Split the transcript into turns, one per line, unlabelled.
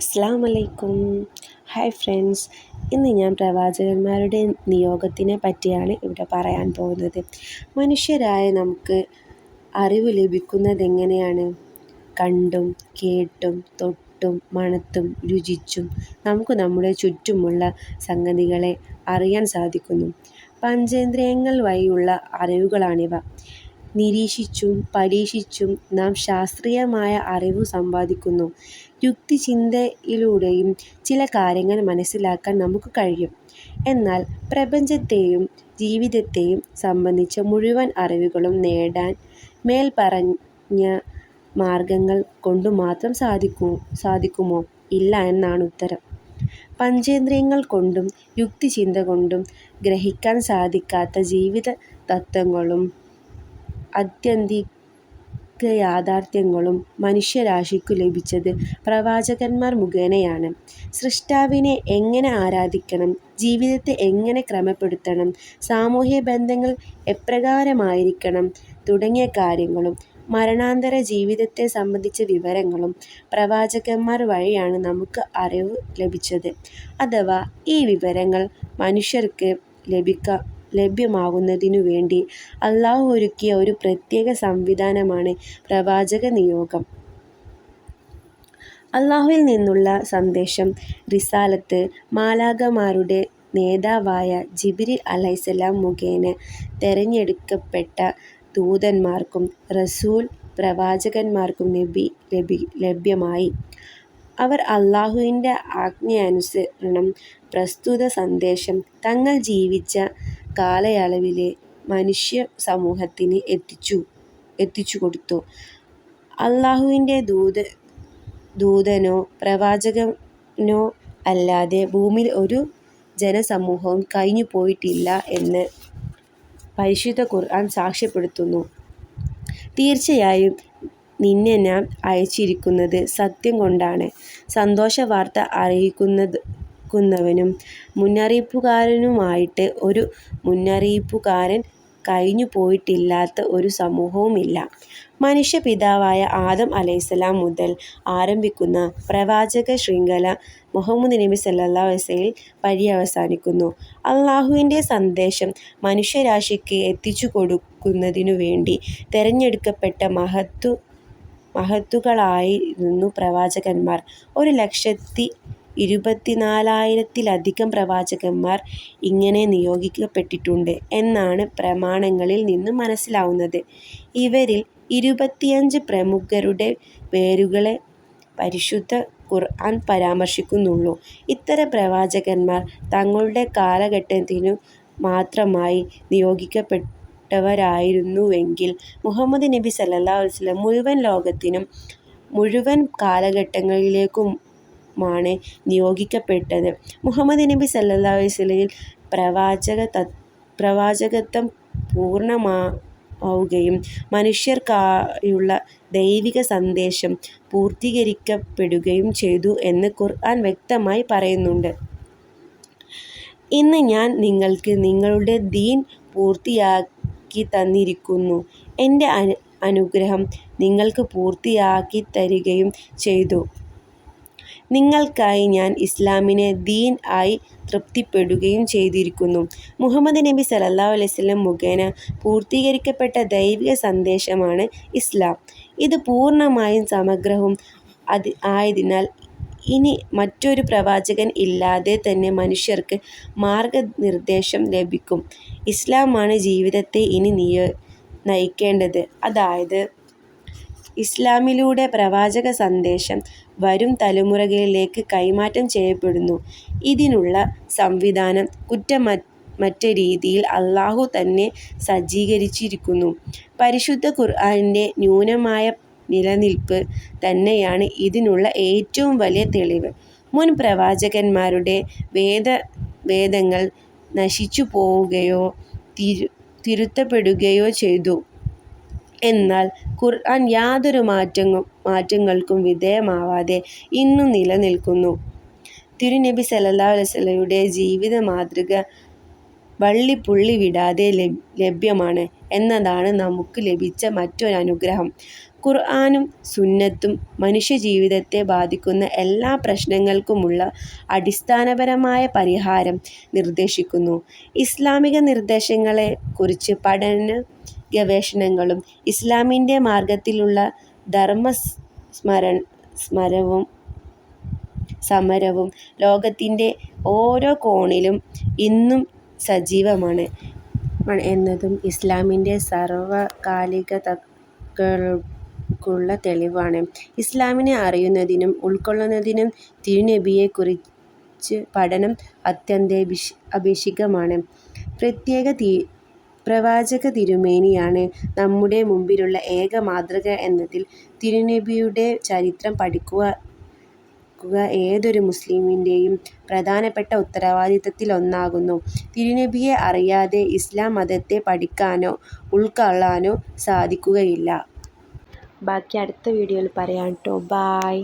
അസ്സാം വലൈക്കും hi friends ഇന്ന് ഞാൻ പ്രവാചകന്മാരുടെ നിയോഗത്തിനെ പറ്റിയാണ് ഇവിടെ പറയാൻ പോകുന്നത്. മനുഷ്യരായ നമുക്ക് അറിവ് ലഭിക്കുന്നത് എങ്ങനെയാണ്? കണ്ടും കേട്ടും തൊട്ടും മണത്തും രുചിച്ചും നമുക്ക് നമ്മുടെ ചുറ്റുമുള്ള സംഗതികളെ അറിയാൻ സാധിക്കുന്നു. പഞ്ചേന്ദ്രിയങ്ങൾ വഴിയുള്ള അറിവുകളാണിവ. നിരീക്ഷിച്ചും പരീക്ഷിച്ചും നാം ശാസ്ത്രീയമായ അറിവ് സമ്പാദിക്കുന്നു. യുക്തിചിന്തയിലൂടെയും ചില കാര്യങ്ങൾ മനസ്സിലാക്കാൻ നമുക്ക് കഴിയും. എന്നാൽ പ്രപഞ്ചത്തെയും ജീവിതത്തെയും സംബന്ധിച്ച മുഴുവൻ അറിവുകളും നേടാൻ മേൽപ്പറഞ്ഞ മാത്രം സാധിക്കൂ സാധിക്കുമോ? ഇല്ല എന്നാണ് ഉത്തരം. പഞ്ചേന്ദ്രിയങ്ങൾ കൊണ്ടും യുക്തിചിന്ത കൊണ്ടും ഗ്രഹിക്കാൻ സാധിക്കാത്ത ജീവിത തത്വങ്ങളും ആത്യന്തിക യാഥാർത്ഥ്യങ്ങളും മനുഷ്യരാശിക്കു ലഭിച്ചത് പ്രവാചകന്മാർ മുഖേനയാണ്. സൃഷ്ടാവിനെ എങ്ങനെ ആരാധിക്കണം, ജീവിതത്തെ എങ്ങനെ ക്രമപ്പെടുത്തണം, സാമൂഹ്യബന്ധങ്ങൾ എപ്രകാരമായിരിക്കണം തുടങ്ങിയ കാര്യങ്ങളും മരണാനന്തര ജീവിതത്തെ സംബന്ധിച്ച വിവരങ്ങളും പ്രവാചകന്മാർ വഴിയാണ് നമുക്ക് അറിവ് ലഭിച്ചത്. അഥവാ ഈ വിവരങ്ങൾ മനുഷ്യർക്ക് ലഭ്യമാകുന്നതിനു വേണ്ടി അള്ളാഹു ഒരുക്കിയ ഒരു പ്രത്യേക സംവിധാനമാണ് പ്രവാചക നിയോഗം. അല്ലാഹുവിൽ നിന്നുള്ള സന്ദേശം, റിസാലത്ത്, മാലാഖമാരുടെ നേതാവായ ജിബിരി അലൈഹിസ്സലാം മുഖേന തെരഞ്ഞെടുക്കപ്പെട്ട ദൂതന്മാർക്കും റസൂൽ പ്രവാചകന്മാർക്കും ലഭ്യമായി. അവർ അള്ളാഹുവിന്റെ ആജ്ഞയനുസരണം പ്രസ്തുത സന്ദേശം തങ്ങൾ ജീവിച്ച കാലയളവിലെ കൊടുത്തു അള്ളാഹുവിന്റെ അല്ലാഹുവിന്റെ ദൂതനോ പ്രവാചകനോ അല്ലാതെ ഭൂമിയിൽ ഒരു ജനസമൂഹവും കഴിഞ്ഞുപോയിട്ടില്ല എന്ന് പരിശുദ്ധ ഖുർആൻ സാക്ഷ്യപ്പെടുത്തുന്നു. തീർച്ചയായും നിന്നെ ഞാൻ അയച്ചിരിക്കുന്നത് സത്യം കൊണ്ടാണ്. സന്തോഷവാർത്ത അറിയിക്കുന്നവനും മുന്നറിയിപ്പുകാരനുമായിട്ട് ഒരു മുന്നറിയിപ്പുകാരൻ കഴിഞ്ഞുപോയിട്ടില്ലാത്ത ഒരു സമൂഹവുമില്ല. മനുഷ്യപിതാവായ ആദം അലൈഹിസ്സലാം മുതൽ ആരംഭിക്കുന്ന പ്രവാചക ശൃംഖല മുഹമ്മദ് നബി സല്ലാ അലൈഹി വസല്ലമയിൽ പര്യവസാനിക്കുന്നു. അല്ലാഹുവിന്റെ സന്ദേശം മനുഷ്യരാശിക്ക് എത്തിച്ചു കൊടുക്കുന്നതിനു വേണ്ടി തെരഞ്ഞെടുക്കപ്പെട്ട മഹത്തുക്കളായിരുന്നു പ്രവാചകന്മാർ. ഒരു ലക്ഷത്തി ഇരുപത്തിനാലായിരത്തിലധികം പ്രവാചകന്മാർ ഇങ്ങനെ നിയോഗിക്കപ്പെട്ടിട്ടുണ്ട് എന്നാണ് പ്രമാണങ്ങളിൽ നിന്ന് മനസ്സിലാവുന്നത്. ഇവരിൽ ഇരുപത്തിയഞ്ച് പ്രമുഖരുടെ പേരുകളെ പരിശുദ്ധ ഖുർആൻ പരാമർശിക്കുന്നുള്ളൂ. ഇത്തരം പ്രവാചകന്മാർ തങ്ങളുടെ കാലഘട്ടത്തിനു മാത്രമായി നിയോഗിക്കപ്പെട്ടവരായിരുന്നുവെങ്കിൽ മുഹമ്മദ് നബി സല്ലാ അലൈഹി വസല്ലം മുഴുവൻ ലോകത്തിനും മുഴുവൻ കാലഘട്ടങ്ങളിലേക്കുമാണ് നിയോഗിക്കപ്പെട്ടത്. മുഹമ്മദ് നബി സല്ലല്ലാഹു അലൈഹി വസല്ലമയിൽ പ്രവാചകത്വം പൂർണമാ ആവുകയും മനുഷ്യർക്കായുള്ള ദൈവിക സന്ദേശം പൂർത്തീകരിക്കപ്പെടുകയും ചെയ്തു എന്ന് ഖുർആൻ വ്യക്തമായി പറയുന്നുണ്ട്. ഇന്ന് ഞാൻ നിങ്ങൾക്ക് നിങ്ങളുടെ ദീൻ പൂർത്തിയാക്കി തന്നിരിക്കുന്നു എന്റെ അനുഗ്രഹം നിങ്ങൾക്ക് പൂർത്തിയാക്കി തരികയും ചെയ്തു. നിങ്ങൾക്കായി ഞാൻ ഇസ്ലാമിനെ ദീൻ ആയി തൃപ്തിപ്പെടുകയും ചെയ്തിരിക്കുന്നു. മുഹമ്മദ് നബി സലല്ലാ അലൈഹി വസല്ലം മുഖേന പൂർത്തീകരിക്കപ്പെട്ട ദൈവിക സന്ദേശമാണ് ഇസ്ലാം. ഇത് പൂർണമായും സമഗ്രവും അത് ആയതിനാൽ ഇനി മറ്റൊരു പ്രവാചകൻ ഇല്ലാതെ തന്നെ മനുഷ്യർക്ക് മാർഗനിർദ്ദേശം ലഭിക്കും. ഇസ്ലാമാണ് ജീവിതത്തെ ഇനി നിയ നയിക്കേണ്ടത്. അതായത് ഇസ്ലാമിലൂടെ പ്രവാചക സന്ദേശം വരും തലമുറകളിലേക്ക് കൈമാറ്റം ചെയ്യപ്പെടുന്നു. ഇതിനുള്ള സംവിധാനം കുറ്റമറ്റ രീതിയിൽ അല്ലാഹു തന്നെ സജ്ജീകരിച്ചിരിക്കുന്നു. പരിശുദ്ധ ഖുർആനിന്റെ ന്യൂനമായ നിലനിൽപ്പ് തന്നെയാണ് ഇതിനുള്ള ഏറ്റവും വലിയ തെളിവ്. മുൻ പ്രവാചകന്മാരുടെ വേദ വേദങ്ങൾ നശിച്ചു നശിച്ചുപോവുകയോ തിരുത്തപ്പെടുകയോ ചെയ്തു. എന്നാൽ ഖുർആൻ യാതൊരു മാറ്റങ്ങൾക്കും വിധേയമാവാതെ ഇന്നും നിലനിൽക്കുന്നു. തിരുനബി സല്ലല്ലാഹു അലൈഹി വസല്ലമയുടെ ജീവിതമാതൃക വള്ളിപുള്ളി വിടാതെ ലഭ്യമാണ് എന്നതാണ് നമുക്ക് ലഭിച്ച മറ്റൊരനുഗ്രഹം. ഖുർആനും സുന്നത്തും മനുഷ്യജീവിതത്തെ ബാധിക്കുന്ന എല്ലാ പ്രശ്നങ്ങൾക്കുമുള്ള അടിസ്ഥാനപരമായ പരിഹാരം നിർദ്ദേശിക്കുന്നു. ഇസ്ലാമിക നിർദ്ദേശങ്ങളെ കുറിച്ച് പഠന ഗവേഷണങ്ങളും ഇസ്ലാമിന്റെ മാർഗത്തിലുള്ള സമരവും ലോകത്തിന്റെ ഓരോ കോണിലും ഇന്നും സജീവമാണ് എന്നതും ഇസ്ലാമിന്റെ സർവകാലികതക്കുള്ള തെളിവാണ്. ഇസ്ലാമിനെ അറിയുന്നതിനും ഉൾക്കൊള്ളുന്നതിനും തിരുനബിയെക്കുറിച്ച് പഠനം അത്യന്താപേക്ഷിതമാണ്. പ്രവാചകതിരുമേനിയാണ് നമ്മുടെ മുമ്പിലുള്ള ഏക മാതൃക എന്നതിൽ തിരുനബിയുടെ ചരിത്രം പഠിക്കുക ഏതൊരു മുസ്ലിമിന്റെയും പ്രധാനപ്പെട്ട ഉത്തരവാദിത്തങ്ങളിലൊന്നാകുന്നു. തിരുനബിയെ അറിയാതെ ഇസ്ലാം മതത്തെ പഠിക്കാനോ ഉൾക്കൊള്ളാനോ സാധിക്കുകയില്ല. ബാക്കി അടുത്ത വീഡിയോയിൽ പറയാം ട്ടോ ബൈ.